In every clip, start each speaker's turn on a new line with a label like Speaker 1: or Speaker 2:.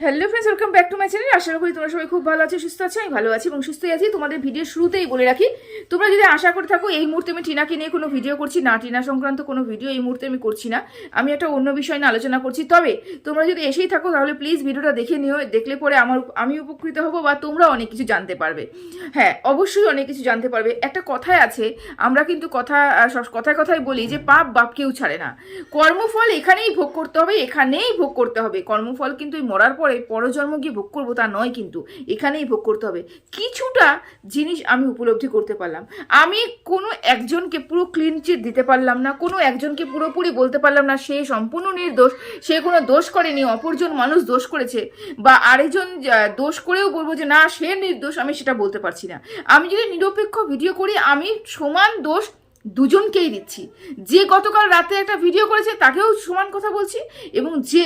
Speaker 1: Hello friends welcome back to my channel আশা করি তোমরা সবাই খুব ভালো আছো, সুস্থ আছো, আমি ভালো আছি এবং সুস্থই আছি। তোমাদের ভিডিও শুরুতেই বলে রাখি, তোমরা যদি আশা করে থাকো, এই মুহূর্তে আমি টিনাকে নিয়ে কোনো ভিডিও করছি না। টিনা সংক্রান্ত কোনো ভিডিও এই মুহূর্তে আমি করছি না। আমি একটা অন্য বিষয় নিয়ে আলোচনা করছি। তবে তোমরা যদি এসেই থাকো, তাহলে প্লিজ ভিডিওটা দেখে নিও। দেখলে পরে আমার আমি উপকৃত হব বা তোমরা অনেক কিছু জানতে পারবে। হ্যাঁ অবশ্যই অনেক কিছু জানতে পারবে। একটা কথায় আছে, আমরা কিন্তু কথা কথায় কথায় বলি যে পাপ বাপ কেউ ছাড়ে না। কর্মফল এখানেই ভোগ করতে হবে, এখানেই ভোগ করতে হবে। কর্মফল কিন্তু মরার পরে পরজন্ম গিয়ে ভোগ করব তা নয় কিন্তু। এখানেই ভোগ করতে হবে। কিছুটা জিনিস আমি উপলব্ধি করতে পারলাম। আমি কোনো একজনকে পুরো ক্লিন চিট দিতে পারলাম না, কোনো একজনকে পুরোপুরি বলতে পারলাম না, সে সম্পূর্ণ নির্দোষ, সে কোনো দোষ করেনি, অপরজন মানুষ দোষ করেছে, বা আরেকজন দোষ করেও বলব যে না, সে নির্দোষ, আমি সেটা বলতে পারছি না। আমি যদি নিরপেক্ষ ভিডিও করি, আমি সমান দোষ দুজনকেই দিচ্ছি। যে গতকাল রাতে একটা ভিডিও করেছে, তাকেও সমান কথা বলছি, এবং যে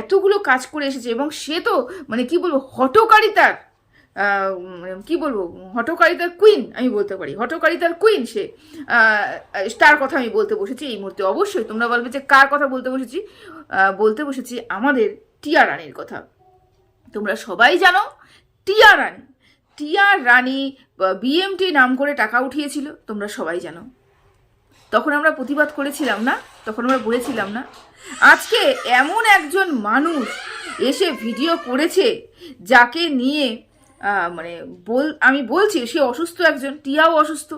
Speaker 1: এতগুলো কাজ করে এসেছে, এবং সে তো মানে কি বলব হটকারিতার কি বলব হটকারিতার কুইন আমি বলতে পারি হটকারিতার কুইন সে। তার কথা আমি বলতে বসেছি এই মুহূর্তে। অবশ্যই তোমরা বলবে যে কার কথা বলতে বসেছি? বলতে বসেছি আমাদের টিয়া রানীর কথা। তোমরা সবাই জানো, টিয়া রানী টিয়া রানী বিএমটি নাম করে টাকা উঠিয়েছিল, তোমরা সবাই জানো। তখন আমরা প্রতিবাদ করেছিলাম না? তখন আমরা বলেছিলাম না? আজকে এমন একজন মানুষ এসে ভিডিও করেছে, যাকে নিয়ে মানে বল, আমি বলছি, সে অসুস্থ একজন, টিয়াও অসুস্থ,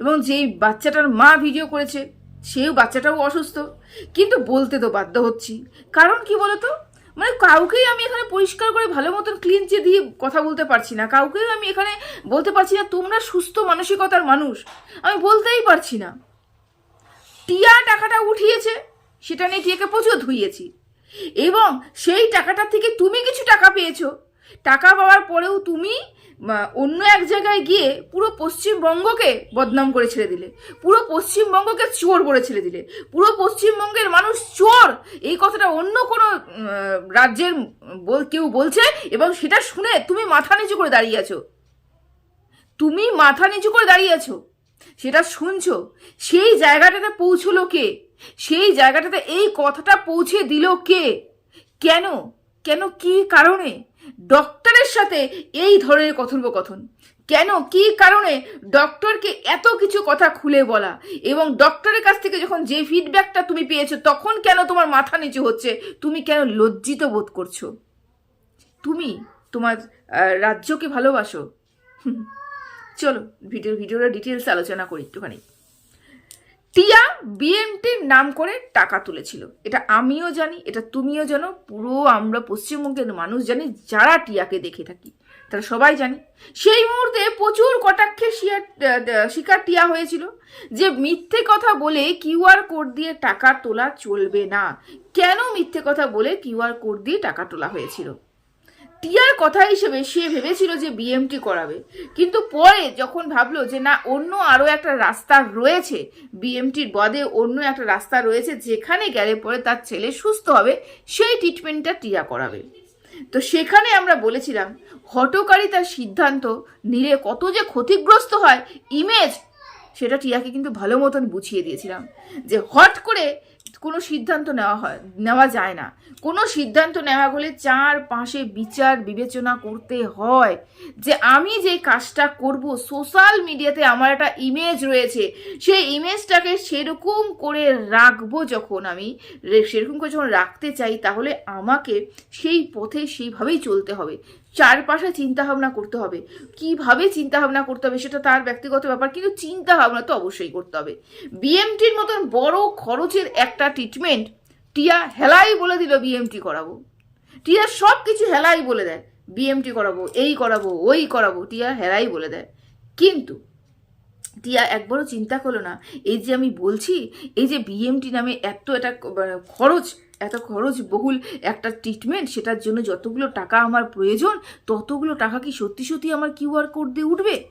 Speaker 1: এবং যেই বাচ্চাটার মা ভিডিও করেছে, সেও বাচ্চাটাও অসুস্থ। কিন্তু বলতে তো বাধ্য হচ্ছি। কারণ কি বলতো? মানে কাউকেই আমি এখানে পরিষ্কার করে ভালো মতন ক্লিন ক্লিনচে দিয়ে কথা বলতে পারছি না। কাউকেই আমি এখানে বলতে পারছি না, তোমরা সুস্থ মানসিকতার মানুষ। আমি বলতেই পারছি না। টিয়া টাকাটা উঠিয়েছে, সেটা নিয়ে টিয়াকে প্রচুর ধুইয়েছি। এবং সেই টাকাটা থেকে তুমি কিছু টাকা পেয়েছ। টাকা পাওয়ার পরেও তুমি অন্য এক জায়গায় গিয়ে পুরো পশ্চিমবঙ্গকে বদনাম করে ছেড়ে দিলে। পুরো পশ্চিমবঙ্গকে চোর বলে ছেড়ে দিলে। পুরো পশ্চিমবঙ্গের মানুষ চোর। এই কথাটা অন্য কোনো রাজ্যের কেউ বলছে, এবং সেটা শুনে তুমি মাথা নিচু করে দাঁড়িয়ে আছো। তুমি মাথা নিচু করে দাঁড়িয়ে আছো। সেটা শুনছো? সেই জায়গাটাতে পৌঁছলো কে? সেই জায়গাটাতে এই কথাটা পৌঁছে দিল কে? কেন? কেন কি কারণে? ডক্টরের সাথে এই ধরনের কথোপকথন। কেন কি কারণে ডক্টরকে এত কিছু কথা খুলে বলা? এবং ডক্টরের কাছ থেকে যখন যে ফিডব্যাকটা তুমি পেয়েছ, তখন কেন তোমার মাথা নিচু হচ্ছে? তুমি কেন লজ্জিত বোধ করছ? তুমি তোমার রাজ্যকে ভালোবাসো। চলো ভিডিও ভিডিওটা ডিটেলস আলোচনা করি একটুখানি। টিয়া বিএমটির নাম করে টাকা তুলেছিল। এটা আমিও জানি, এটা তুমিও জানো, পুরো আমরা পশ্চিমবঙ্গের মানুষ জানি, যারা টিয়াকে দেখে থাকি, তারা সবাই জানি। সেই মুহূর্তে প্রচুর কটাক্ষে শিকার টিয়া হয়েছিল, যে মিথ্যে কথা বলে কিউআর কোড দিয়ে টাকা তোলা চলবে না। কেন মিথ্যে কথা বলে কিউআর কোড দিয়ে টাকা তোলা হয়েছিল? টিয়ার কথা হিসেবে সে ভেবেছিল যে বিএমটি করাবে। কিন্তু পরে যখন ভাবলো যে না, অন্য আরও একটা রাস্তা রয়েছে বিএমটির বাদে অন্য একটা রাস্তা রয়েছে যেখানে গেলে পরে তার ছেলে সুস্থ হবে, সেই ট্রিটমেন্টটা টিয়া করাবে। তো সেখানে আমরা বলেছিলাম হটকারী তার সিদ্ধান্ত নিলে কত যে ক্ষতিগ্রস্ত হয় ইমেজ সেটা টিয়াকে কিন্তু ভালো মতন বুঝিয়ে দিয়েছিলাম। যে হট করে কোনো সিদ্ধান্ত নেওয়া হয়, নেওয়া যায় না। কোনো সিদ্ধান্ত নেওয়া হলে চার পাশে বিচার, বিবেচনা করতে হয় যে আমি যে কাজটা করব সোশ্যাল মিডিয়াতে আমার একটা ইমেজ রয়েছে। সেই ইমেজটাকে সেরকম করে রাখব যখন আমি সেরকম করে যখন রাখতে চাই, তাহলে আমাকে সেই পথে সেইভাবেই চলতে হবে। চারপাশে চিন্তা ভাবনা করতে হবে। কীভাবে চিন্তা ভাবনা করতে হবে সেটা তার ব্যক্তিগত ব্যাপার, কিন্তু চিন্তা ভাবনা তো অবশ্যই করতে হবে। বিএমটির মতন বড় খরচের একটা ট্রিটমেন্ট টিয়া হেলাই বলে দিল, বিএমটি করাবো। টিয়া সব কিছু হেলাই বলে দেয়, বিএমটি করাবো, এই করাবো, ওই করাবো, টিয়া হেলাই বলে দেয়। কিন্তু টিয়া একবারও চিন্তা করল না, এই যে আমি বলছি, এই যে বিএমটি নামে এত একটা মানে খরচ এত খরচ, বহুল একটা ট্রিটমেন্ট সেটার জন্য যতগুলো টাকা আমার প্রয়োজন, ততগুলো টাকা কি সত্যি সত্যি আমার কিউআর কোড দিয়ে উঠবে?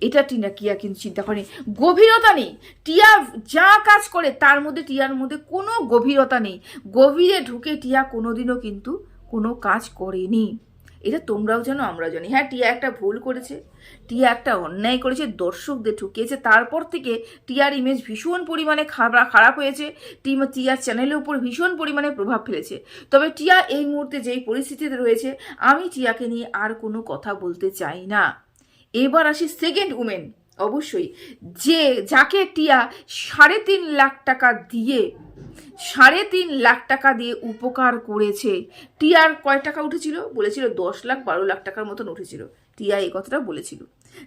Speaker 1: এটা টিনা কিয়া কিন্তু চিন্তা করেনি। গভীরতা নেই। টিয়া যা কাজ করে, তার মধ্যে, টিয়ার মধ্যে কোনো গভীরতা নেই। গভীরে ঢুকে টিয়া কোনোদিনও কিন্তু কোনো কাজ করেনি। এটা তোমরাও জানো আমরা জানি। হ্যাঁ টিয়া একটা ভুল করেছে। টিয়া একটা অন্যায় করেছে, দর্শকদের ঠুকিয়েছে। তারপর থেকে টিয়ার ইমেজ ভীষণ পরিমাণে খারাপ খারাপ হয়েছে। টিম, টিয়ার চ্যানেলের উপর ভীষণ পরিমাণে প্রভাব ফেলেছে। তবে টিয়া এই মুহূর্তে যেই পরিস্থিতিতে রয়েছে, আমি টিয়াকে নিয়ে আর কোনো কথা বলতে চাই না। এবার আসি সেকেন্ড উমেন অবশ্যই। যে, যাকে টিয়া সাড়ে তিন লাখ টাকা দিয়ে, সাড়ে তিন লাখ টাকা দিয়ে উপকার করেছে, টিয়ার কয় টাকা উঠেছিল? বলেছিল দশ লাখ বারো লাখ টাকার মতন উঠেছিল। টিয়া এই কথাটা বলেছিল।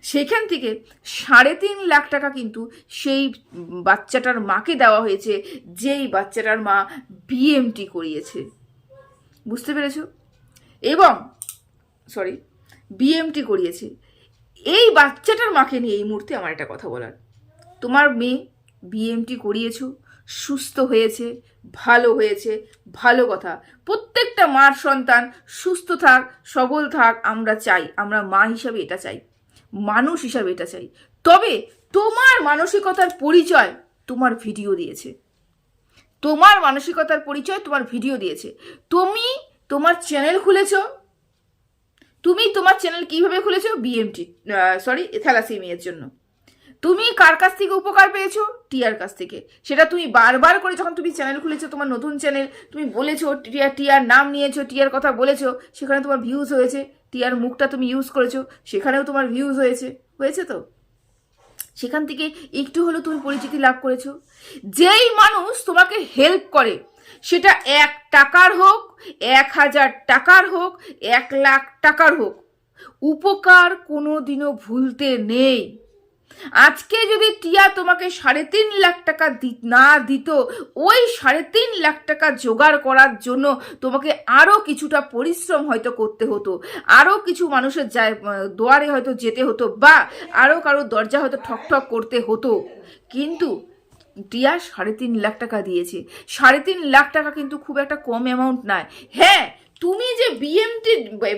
Speaker 1: সেখান থেকে সাড়ে তিন লাখ টাকা কিন্তু সেই বাচ্চাটার মাকে দেওয়া হয়েছে, যেই বাচ্চাটার মা বিএমটি করিয়েছে। বুঝতে পেরেছ? এবং সরি বিএমটি করিয়েছে। এই বাচ্চাটার মাকে নিয়ে এই মুহূর্তে আমার একটা কথা বলার। তোমার মেয়ে বিএমটি করিয়েছো, সুস্থ হয়েছে, ভালো হয়েছে, ভালো কথা। প্রত্যেকটা মার সন্তান সুস্থ থাক, সবল থাক, আমরা চাই, আমরা মা হিসাবে এটা চাই, মানুষ হিসাবে এটা চাই। তবে তোমার মানসিকতার পরিচয় তোমার ভিডিও দিয়েছে। তোমার মানসিকতার পরিচয় তোমার ভিডিও দিয়েছে। তুমি তোমার চ্যানেল খুলেছো তুমি তোমার চ্যানেল কীভাবে খুলেছো? বিএমটি সরি থ্যালাসেমিয়ার জন্য। তুমি কার কাছ থেকে উপকার পেয়েছ? টিয়ার কাছ থেকে। সেটা তুমি বারবার করে যখন তুমি চ্যানেল খুলেছো, তোমার নতুন চ্যানেল তুমি বলেছ, টিয়া, টিয়ার নাম নিয়েছো, টিয়ার কথা বলেছ, সেখানে তোমার ভিউজ হয়েছে। টিয়ার মুখটা তুমি ইউজ করেছ, সেখানেও তোমার ভিউজ হয়েছে। হয়েছে তো? সেখান থেকে একটু হলেও তুমি পরিচিতি লাভ করেছ। যেই মানুষ তোমাকে হেল্প করে সেটা এক টাকার হোক, এক হাজার টাকার হোক, এক লাখ টাকার হোক। উপকার কোনো দিনও ভুলতে নেই। আজকে যদি টিয়া তোমাকে সাড়ে তিন লাখ টাকা না দিত, ওই সাড়ে তিন লাখ টাকা জোগাড় করার জন্য তোমাকে আরও কিছুটা পরিশ্রম হয়তো করতে হতো আরও কিছু মানুষের দোয়ারে হয়তো যেতে হতো বা আরও কারও দরজা হয়তো ঠক ঠক করতে হতো। কিন্তু টিয়া সাড়ে তিন লাখ টাকা দিয়েছে। সাড়ে তিন লাখ টাকা কিন্তু খুব একটা কম অ্যামাউন্ট নয়। হ্যাঁ তুমি যে বিএমটি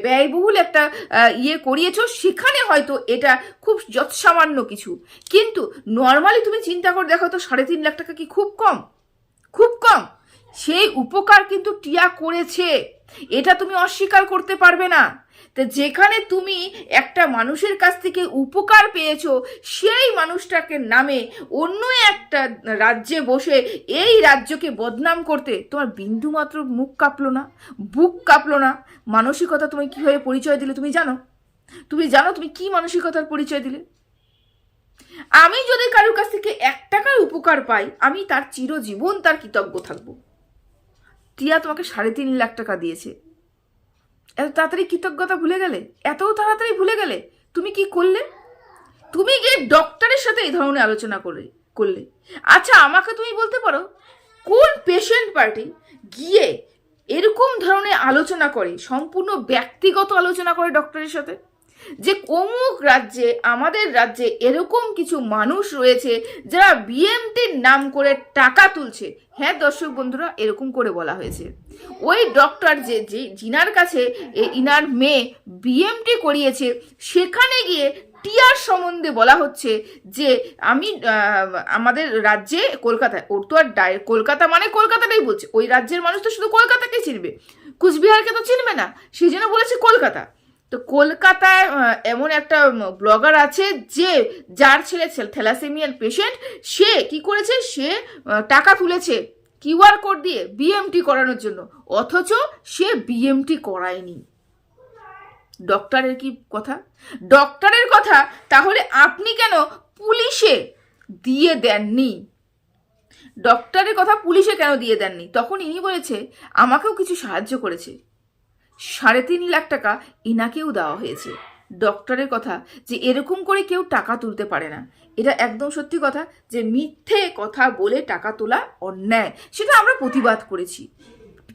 Speaker 1: ব্যয়বহুল একটা ইয়ে করিয়েছ, সেখানে হয়তো এটা খুব যৎসামান্য কিছু। কিন্তু নর্মালি তুমি চিন্তা করে দেখো তো, সাড়ে তিন লাখ টাকা কি খুব কম? খুব কম। সেই উপকার কিন্তু টিয়া করেছে। এটা তুমি অস্বীকার করতে পারবে না। তা যেখানে তুমি একটা মানুষের কাছ থেকে উপকার পেয়েছ, সেই মানুষটাকে নামে অন্য একটা রাজ্যে বসে এই রাজ্যকে বদনাম করতে তোমার বিন্দুমাত্র মুখ কাঁপলো না, বুক কাঁপলো না। মানসিকতা তুমি কীভাবে পরিচয় দিলে তুমি জানো? তুমি জানো তুমি কি মানসিকতার পরিচয় দিলে? আমি যদি কারোর কাছ থেকে এক টাকার উপকার পাই, আমি তার চিরজীবন তার কৃতজ্ঞ থাকব। টিয়া তোমাকে সাড়ে তিন লাখ টাকা দিয়েছে। এত তাড়াতাড়ি কৃতজ্ঞতা ভুলে গেলে? এত তাড়াতাড়ি ভুলে গেলে? তুমি কি করলে? তুমি গিয়ে ডক্টরের সাথে এই ধরনের আলোচনা করে, করলে। আচ্ছা আমাকে তুমি বলতে পারো, কোন পেশেন্ট পার্টি গিয়ে এরকম ধরনের আলোচনা করে, সম্পূর্ণ ব্যক্তিগত আলোচনা করে ডক্টরের সাথে? যে অমুক রাজ্যে, আমাদের রাজ্যে এরকম কিছু মানুষ রয়েছে যারা বিএমটির নাম করে টাকা তুলছে। হ্যাঁ দর্শক বন্ধুরা, এরকম করে বলা হয়েছে। ওই ডক্টর যে যে জিনার কাছে ইনার মেয়ে বিএমটি করিয়েছে, সেখানে গিয়ে টিয়ার সম্বন্ধে বলা হচ্ছে যে, আমি আমাদের রাজ্যে কলকাতায়, ওর তো আর কলকাতা মানে কলকাতাটাই বলছে। ওই রাজ্যের মানুষ তো শুধু কলকাতাকে চিনবে। কুচবিহারকে তো চিনবে না। সেই জন্য বলেছে কলকাতা। তো কলকাতায় এমন একটা ব্লগার আছে যে, যার ছেলে থ্যালাসেমিয়াল পেশেন্ট সে কি করেছে? সে টাকা তুলেছে কিউআর কোড দিয়ে বিএমটি করানোর জন্য। অথচ সে বিএমটি করায়নি। ডক্টরের কি কথা? ডক্টরের কথা? তাহলে আপনি কেন পুলিশে দিয়ে দেননি? ডক্টরের কথা পুলিশে কেন দিয়ে দেননি? তখন ইনি বলেছে, আমাকেও কিছু সাহায্য করেছে। সাড়ে তিন লাখ টাকা ইনাকেও দেওয়া হয়েছে। ডক্টরের কথা যে এরকম করে কেউ টাকা তুলতে পারে না। এটা একদম সত্যি কথা যে মিথ্যে কথা বলে টাকা তোলা অন্যায়। সেটা আমরা প্রতিবাদ করেছি।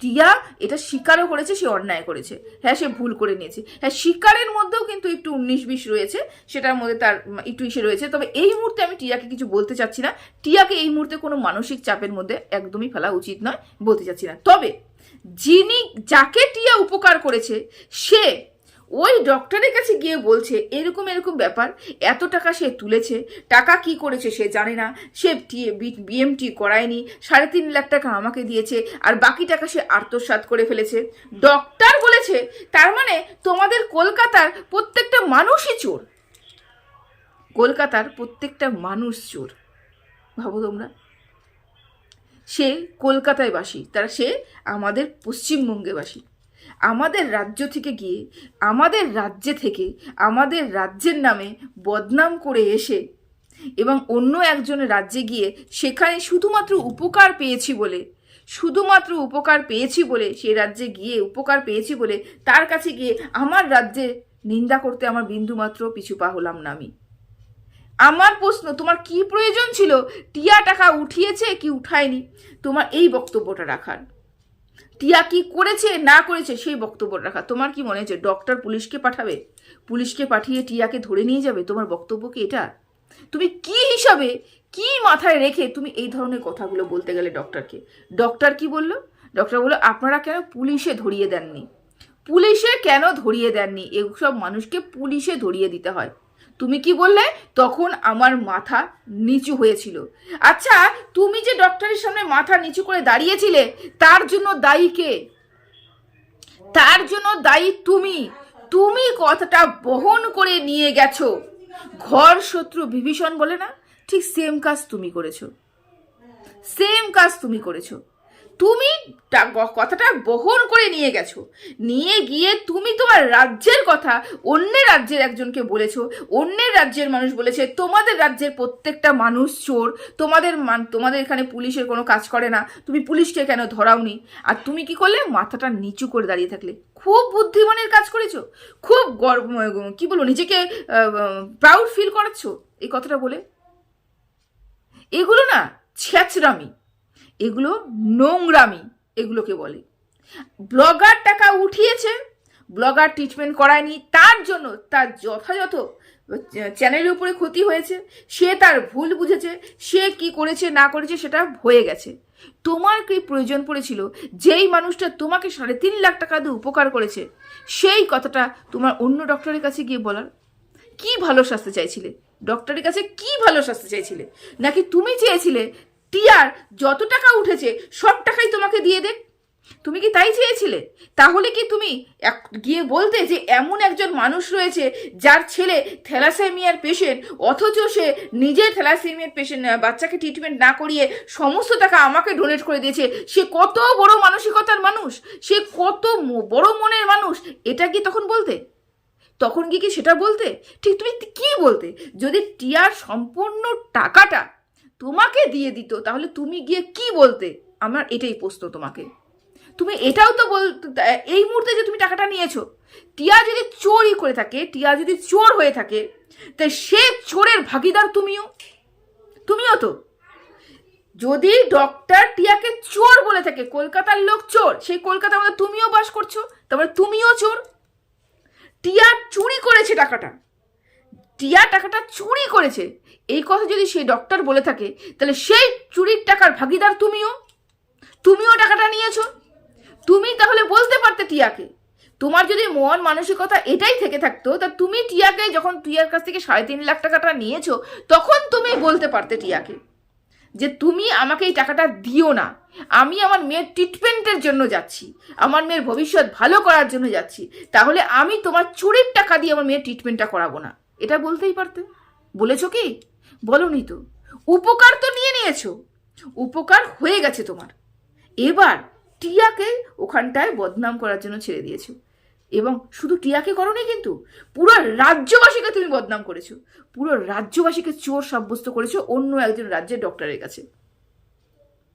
Speaker 1: টিয়া এটা স্বীকারও করেছে, সে অন্যায় করেছে। হ্যাঁ সে ভুল করে নিয়েছে। হ্যাঁ স্বীকারের মধ্যেও কিন্তু একটু উনিশ বিশ রয়েছে। সেটার মধ্যে তার একটু ইসে রয়েছে। তবে এই মুহূর্তে আমি টিয়াকে কিছু বলতে চাচ্ছি না। টিয়াকে এই মুহূর্তে কোনো মানসিক চাপের মধ্যে একদমই ফেলা উচিত নয় বলতে চাচ্ছি না। তবে যিনি যাকে টিয়া উপকার করেছে, সে ওই ডক্টরের কাছে গিয়ে বলছে, এরকম এরকম ব্যাপার, এত টাকা সে তুলেছে, টাকা কি করেছে সে জানে না, সে বিএমটি করায়নি, সাড়ে তিন লাখ টাকা আমাকে দিয়েছে, আর বাকি টাকা সে আত্মসাৎ করে ফেলেছে। ডক্টর বলেছে, তার মানে তোমাদের কলকাতার প্রত্যেকটা মানুষই চোর। কলকাতার প্রত্যেকটা মানুষ চোর। ভাবো তোমরা। সে কলকাতায় বাসী, তারা সে আমাদের পশ্চিমবঙ্গে বাসী। আমাদের রাজ্য থেকে গিয়ে, আমাদের রাজ্যে থেকে, আমাদের রাজ্যের নামে বদনাম করে এসে এবং অন্য একজনের রাজ্যে গিয়ে সেখানে শুধুমাত্র উপকার পেয়েছি বলে, শুধুমাত্র উপকার পেয়েছি বলে সে রাজ্যে গিয়ে উপকার পেয়েছি বলে তার কাছে গিয়ে আমার রাজ্যে নিন্দা করতে আমার বিন্দুমাত্র পিছু পা হলাম না আমি। আমার প্রশ্ন, তোমার কি প্রয়োজন ছিল? টিয়া টাকা উঠিয়েছে কি উঠায়নি? তোমার এই বক্তব্যটা রাখার। টিয়া কি করেছে, না করেছে, সেই বক্তব্য রাখা তোমার কি মনে হচ্ছে ডক্টর পুলিশকে পাঠাবে? পুলিশকে পাঠিয়ে টিয়াকে ধরে নিয়ে যাবে? তোমার বক্তব্য কি এটা? তুমি কি হিসাবে, কি মাথায় রেখে তুমি এই ধরনের কথাগুলো বলতে গেলে ডক্টরকে ডক্টর কি বলল? ডক্টর বলল, আপনারা কেন পুলিশে ধরিয়ে দেননি? পুলিশে কেন ধরিয়ে দেননি? এসব মানুষকে পুলিশে ধরিয়ে দিতে হয়। তুমি কি বললে? তখন আমার মাথা নিচু হয়েছিল। আচ্ছা তুমি যে ডক্টরের সামনে মাথা নিচু করে দাঁড়িয়েছিলে, তার জন্য দায়ী কে? তার জন্য দায়ী তুমি। তুমি কথাটা বহন করে নিয়ে গেছো। ঘর শত্রু বিভীষণ বলে না? ঠিক সেম কাজ তুমি করেছ। সেম কাজ তুমি করেছ। তুমি কথাটা বহন করে নিয়ে গেছো। নিয়ে গিয়ে তুমি তোমার রাজ্যের কথা অন্য রাজ্যের একজনকে বলেছ, অন্যের রাজ্যের মানুষ বলেছে, তোমাদের রাজ্যের প্রত্যেকটা মানুষ চোর, তোমাদের তোমাদের এখানে পুলিশের কোনো কাজ করে না, তুমি পুলিশকে কেন ধরাওনি? আর তুমি কি করলে? মাথাটা নিচু করে দাঁড়িয়ে থাকলে। খুব বুদ্ধিমানের কাজ করেছ। খুব গর্ব কি বলব, নিজেকে প্রাউড ফিল করাচ্ছ? এই কথাটা বলে? এগুলো না ছ্যাচরামি এগুলো নোংরামি, এগুলোকে বলে। ব্লগার টাকা উঠিয়েছে, ব্লগার ট্রিটমেন্ট করায়নি, তার জন্য তার যথাযথ চ্যানেলের উপরে ক্ষতি হয়েছে, সে তার ভুল বুঝেছে, সে কি করেছে, না করেছে, সেটা হয়ে গেছে। তোমার কি প্রয়োজন পড়েছিল? যেই মানুষটা তোমাকে সাড়ে তিন লাখ টাকা দিয়ে উপকার করেছে, সেই কথাটা তোমার অন্য ডক্টরের কাছে গিয়ে বলার? কি ভালো স্বাস্থ্য চাইছিলে? ডক্টরের কাছে কি ভালো স্বাস্থ্য চাইছিলে? নাকি তুমি চেয়েছিলে টিয়ার যত টাকা উঠেছে, সব টাকাই তোমাকে দিয়ে দেখ তুমি কি তাই চেয়েছিলে? তাহলে কি তুমি এক- গিয়ে বলতে যে এমন একজন মানুষ রয়েছে যার ছেলে থ্যালাসেমিয়ার পেশেন্ট অথচ সে নিজে থ্যালাসেমিয়ার পেশেন্ট বাচ্চাকে ট্রিটমেন্ট না করিয়ে সমস্ত টাকা আমাকে ডোনেট করে দিয়েছে। সে কত বড় মানসিকতার মানুষ, সে কত বড় মনের মানুষ, এটা কি তখন বলতে? তখন কি কি সেটা বলতে? ঠিক তুমি কি বলতে? যদি টিয়ার সম্পূর্ণ টাকাটা তোমাকে দিয়ে দিত, তাহলে তুমি গিয়ে কি বলতে? আমার এটাই প্রশ্ন তোমাকে। তুমি এটাও তো বল, এই মুহূর্তে যে তুমি টাকাটা নিয়েছো, টিয়া যদি চোরই করে থাকে, টিয়া যদি চোর হয়ে থাকে, তা সে চোরের ভাগিদার তুমিও। তুমিও তো। যদি ডক্টর টিয়াকে চোর বলে থাকে, কলকাতার লোক চোর, সেই কলকাতার মধ্যে তুমিও বাস করছ, তারপরে তুমিও চোর। টিয়া চুরি করেছে টাকাটা। টিয়া টাকাটা চুরি করেছে। এই কথা যদি সেই ডক্টর বলে থাকে, তাহলে সেই চুরির টাকার ভাগিদার তুমিও। তুমিও টাকাটা নিয়েছো। তুমি তাহলে বলতে পারতে টিয়াকে, তোমার যদি মন মানসিকতা এটাই থেকে থাকতো, তা তুমি টিয়াকে যখন টিয়ার কাছ থেকে সাড়ে তিন লাখ টাকাটা নিয়েছো, তখন তুমি বলতে পারতে টিয়াকে যে তুমি আমাকে এই টাকাটা দিও না। আমি আমার মেয়ের ট্রিটমেন্টের জন্য যাচ্ছি, আমার মেয়ের ভবিষ্যৎ ভালো করার জন্য যাচ্ছি, তাহলে আমি তোমার চুরির টাকা দিয়ে আমার মেয়ের ট্রিটমেন্টটা করাবো না। এটা বলতেই পারতে। বলেছ কি? বলনি তো। উপকার তো নিয়ে নিয়েছো। উপকার হয়ে গেছে তোমার। এবার টিয়াকে ওখানটায় বদনাম করার জন্য ছেড়ে দিয়েছ। এবং শুধু টিয়াকে করনি কিন্তু পুরো রাজ্যবাসীকে তুমি বদনাম করেছ। পুরো রাজ্যবাসীকে চোর সাব্যস্ত করেছ অন্য একজন রাজ্যের ডক্টরের কাছে।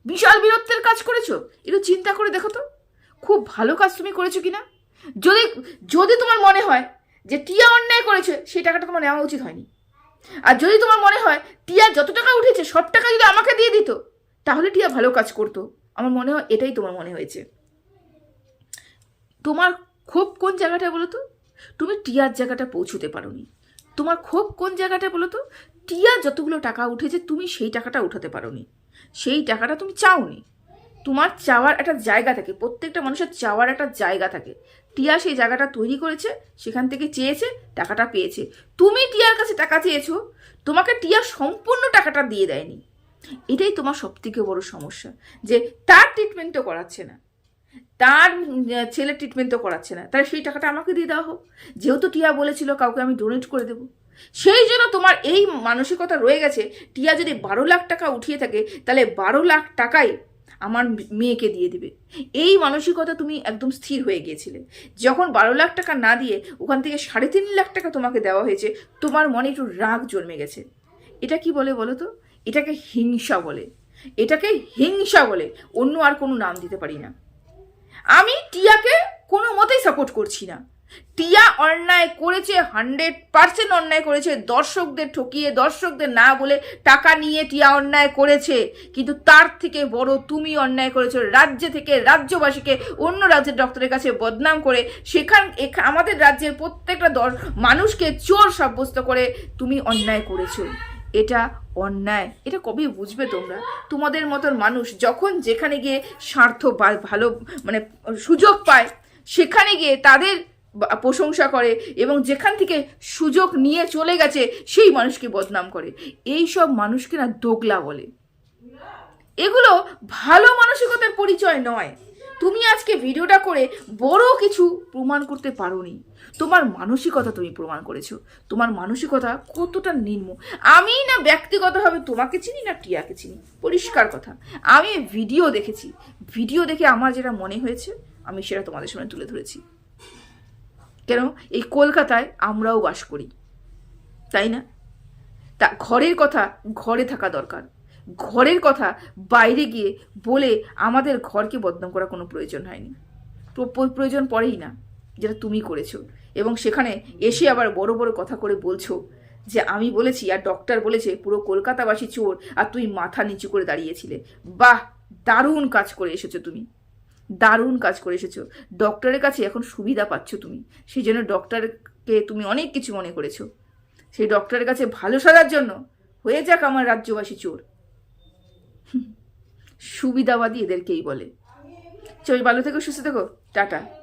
Speaker 1: বিশাল বীরত্বের কাজ করেছ? একটু চিন্তা করে দেখো তো। খুব ভালো কাজ তুমি করেছ কিনা? যদি যদি তোমার মনে হয় যে টিয়া অন্যায় করেছে, সেই টাকাটা তোমার নেওয়া উচিত হয়নি। আর যদি তোমার মনে হয় টিয়া যত টাকা উঠেছে, সব টাকা যদি আমাকে দিয়ে দিত, তাহলে টিয়া ভালো কাজ করতো। আমার মনে হয় এটাই তোমার মনে হয়েছে। তোমার ক্ষোভ কোন জায়গাটা বলো তো তুমি টিয়ার জায়গাটা পৌঁছতে পারোনি। তোমার ক্ষোভ কোন জায়গাটা বলো তো টিয়া যতগুলো টাকা উঠেছে, তুমি সেই টাকাটা উঠাতে পারোনি। সেই টাকাটা তুমি চাওনি। তোমার চাওয়ার একটা জায়গা থাকে, প্রত্যেকটা মানুষের চাওয়ার একটা জায়গা থাকে। টিয়া সেই জায়গাটা তৈরি করেছে, সেখান থেকে চেয়েছে, টাকাটা পেয়েছে। তুমি টিয়ার কাছে টাকা চেয়েছো, তোমাকে টিয়া সম্পূর্ণ টাকাটা দিয়ে দেয়নি। এটাই তোমার সব থেকে বড় সমস্যা, যে তার ট্রিটমেন্টও করাচ্ছে না। তার ছেলের ট্রিটমেন্টও করাচ্ছে না। তাই সেই টাকাটা আমাকে দিয়ে দেওয়া হোক। যেহেতু টিয়া বলেছিল কাউকে আমি ডোনেট করে দেবো। সেই জন্য তোমার এই মানসিকতা রয়ে গেছে। টিয়া যদি বারো লাখ টাকা উঠিয়ে থাকে, তাহলে বারো লাখ টাকাই আমার মেয়েকে দিয়ে দিবে। এই মানসিকতা তুমি একদম স্থির হয়ে গিয়েছিলে। যখন বারো লাখ টাকা না দিয়ে ওখান থেকে সাড়ে তিন লাখ টাকা তোমাকে দেওয়া হয়েছে, তোমার মনে একটু রাগ জন্মে গেছে। এটা কি বলে বলো তো? এটাকে হিংসা বলে। এটাকে হিংসা বলে। অন্য আর কোনো নাম দিতে পারি না। আমি টিয়াকে কোনো মতেই সাপোর্ট করছি না। টিয়া অন্যায় করেছে হান্ড্রেড পার্সেন্ট অন্যায় করেছে। দর্শকদের ঠকিয়ে, দর্শকদের না বলে টাকা নিয়ে টিয়া অন্যায় করেছে। কিন্তু তার থেকে বড় তুমি অন্যায় করেছ। রাজ্য থেকে রাজ্যবাসীকে, অন্য রাজ্যের ডক্টরের কাছে বদনাম করে সেখান আমাদের রাজ্যের প্রত্যেকটা মানুষকে চোর সাব্যস্ত করে তুমি অন্যায় করেছ। এটা অন্যায়। এটা কবে বুঝবে তোমরা? তোমাদের মতন মানুষ যখন যেখানে গিয়ে স্বার্থ ভালো মানে সুযোগ পায়, সেখানে গিয়ে তাদের প্রশংসা করে এবং যেখান থেকে সুযোগ নিয়ে চলে গেছে, সেই মানুষকে বদনাম করে। এই সব মানুষকে না দোগলা বলে। এগুলো ভালো মানসিকতার পরিচয় নয়। তুমি আজকে ভিডিওটা করে বড় কিছু প্রমাণ করতে পারোনি। তোমার মানসিকতা তুমি প্রমাণ করেছ। তোমার মানসিকতা কতটা নিম্ন। আমি না ব্যক্তিগতভাবে তোমাকে চিনি না টিয়াকে চিনি। পরিষ্কার কথা। আমি ভিডিও দেখেছি। ভিডিও দেখে আমার যেটা মনে হয়েছে, আমি সেটা তোমাদের সামনে তুলে ধরেছি। কেন? এই কলকাতায় আমরাও বাস করি। তাই না? তা ঘরের কথা ঘরে থাকা দরকার। ঘরের কথা বাইরে গিয়ে বলে আমাদের ঘরকে বদনাম করা কোনো প্রয়োজন হয়নি। প্র- প্র- প্রয়োজন পড়েই না, যেটা তুমি করেছ। এবং সেখানে এসে আবার বড় বড় কথা করে বলছো যে, আমি বলেছি আর ডক্টর বলেছে পুরো কলকাতাবাসী চোর আর তুই মাথা নিচু করে দাঁড়িয়েছিলে। বাহ, দারুণ কাজ করে এসেছ তুমি। দারুণ কাজ করে এসেছ। ডক্টরের কাছে এখন সুবিধা পাচ্ছ তুমি। সেই জন্য ডক্টরকে তুমি অনেক কিছু মনে করেছ। সেই ডক্টরের কাছে ভালো সাজার জন্য হয়ে যাক আমার রাজ্যবাসী চোর। সুবিধাবাদী এদেরকেই বলে। চল ভালো থেকো, সুস্থ থেকো। টাটা।